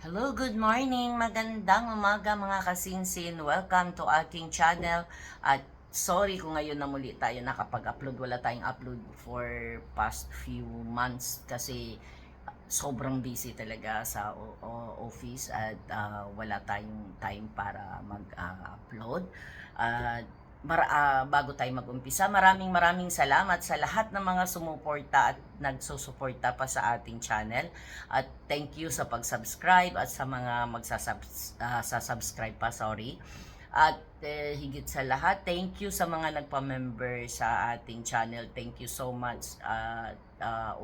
Hello, good morning. Magandang umaga mga kasinsin. Welcome to aking channel. At sorry kung ngayon na muli tayo nakapag-upload. Wala tayong upload for past few months kasi sobrang busy talaga sa office at ah, wala tayong time para mag-upload. At mar- ah, bago tayo mag-umpisa, maraming maraming salamat sa lahat ng mga sumuporta at nagsusuporta pa sa ating channel. At thank you sa pag-subscribe at sa mga magsasubscribe pa, sorry. At eh, higit sa lahat, thank you sa mga nagpa-member sa ating channel. Thank you so much. At uh,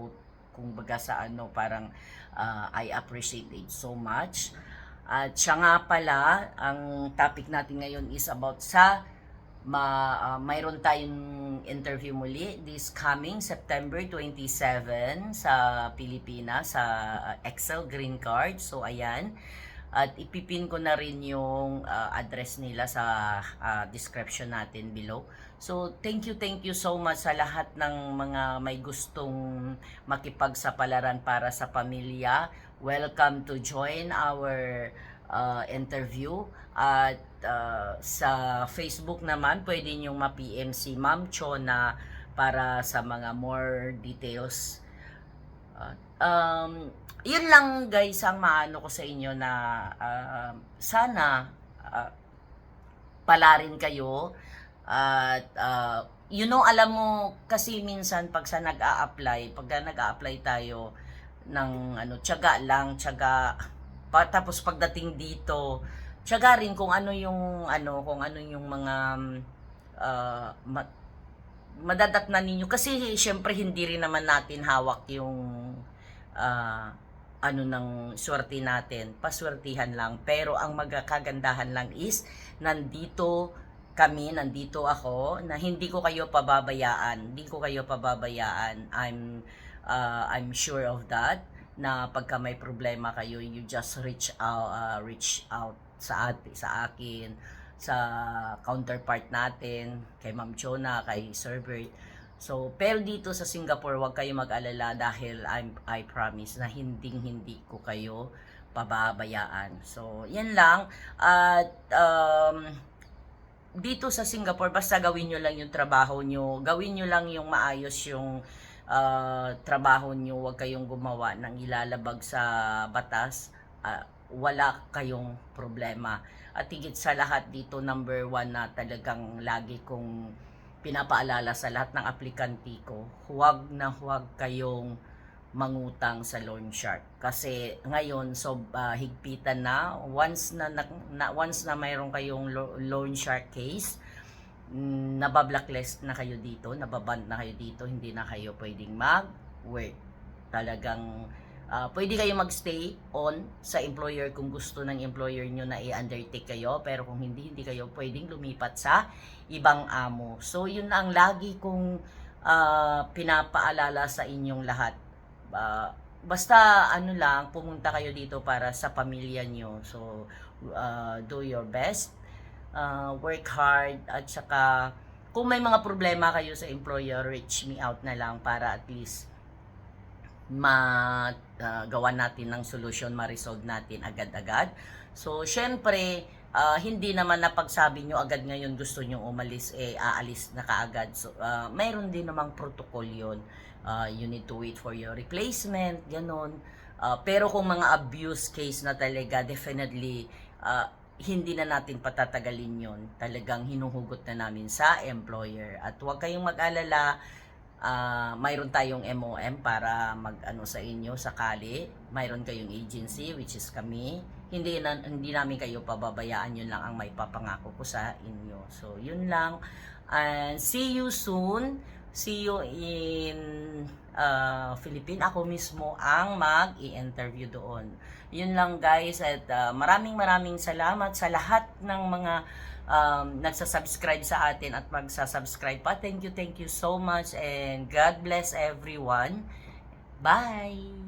kung baga sa ano, parang ah, I appreciate it so much. At siya nga pala, ang topic natin ngayon is about sa ma ah, mayroon tayong interview muli this coming September 27 sa Pilipinas sa ah, Excel Green Card. So ayan. At ipipin ko na rin yung ah, address nila sa ah, description natin below. So thank you, thank you so much sa lahat ng mga may gustong makipagsapalaran para sa pamilya. Welcome to join our uh, interview at uh, sa Facebook naman pwede niyong ma-PM si Ma'am Chona para sa mga more details. Uh, um, yun lang guys ang maano ko sa inyo na uh, sana uh, palarin kayo at uh, you know alam mo kasi minsan pag sa nag-a-apply pag nag-a-apply tayo ng ano tiyaga lang tiyaga pa, tapos pagdating dito tiyaga rin kung ano yung ano kung ano yung mga uh, ma- madadatnan ninyo. Kasi syempre hindi rin naman natin hawak yung ah, ano ng swerte natin. Paswertihan lang. Pero ang magkagandahan lang is nandito kami nandito ako na hindi ko kayo pababayaan. Hindi ko kayo pababayaan. I'm uh, I'm sure of that na pagka may problema kayo you just reach out uh, reach out sa ati, sa akin sa counterpart natin kay Ma'am Chona kay Sir Bert So, pero dito sa Singapore, huwag kayo mag-alala dahil I'm, I promise na hinding hindi ko kayo pababayaan. So, yan lang. At um, dito sa Singapore, basta gawin nyo lang yung trabaho nyo. Gawin nyo lang yung maayos yung uh, trabaho nyo. Huwag kayong gumawa ng ilalabag sa batas. Ah, wala kayong problema. At higit sa lahat dito, number one na talagang lagi kong pinapaalala sa lahat ng aplikante ko, huwag na huwag kayong mangutang sa loan shark kasi ngayon so ah, higpitan na once na, na, na once na mayroon kayong lo- loan shark case nabablacklist na kayo dito nababand na kayo dito hindi na kayo pwedeng mag work talagang ah, pwede kayo magstay on sa employer kung gusto ng employer nyo na i-undertake kayo pero kung hindi hindi kayo pwedeng lumipat sa ibang amo. So yun ang lagi kong ah, pinapaalala sa inyong lahat. Ah, basta ano lang pumunta kayo dito para sa pamilya nyo. So ah, do your best ah, work hard at saka kung may mga problema kayo sa employer reach me out na lang para at least magawa natin ng solusyon, ma-resolve natin agad-agad. So, syempre, ah, hindi naman na pagsabi nyo agad ngayon gusto nyo umalis, eh, aalis na kaagad. So, ah, mayroon din namang protocol yun. Ah, you need to wait for your replacement, ganon. Ah, pero kung mga abuse case na talaga, definitely, ah, hindi na natin patatagalin yon Talagang hinuhugot na namin sa employer. At huwag kayong mag-alala, ah mayroon tayong MOM para mag-ano sa inyo sakali. Mayroon kayong agency which is kami. Hindi na, hindi namin kayo pababayaan. Yun lang ang may papangako ko sa inyo. So, yun lang. And see you soon. See you in uh, Philippines. Ako mismo ang mag-i-interview doon. Yun lang guys. At ah, maraming maraming salamat sa lahat ng mga um, nagsasubscribe sa atin at magsasubscribe pa. Thank you, thank you so much and God bless everyone. Bye!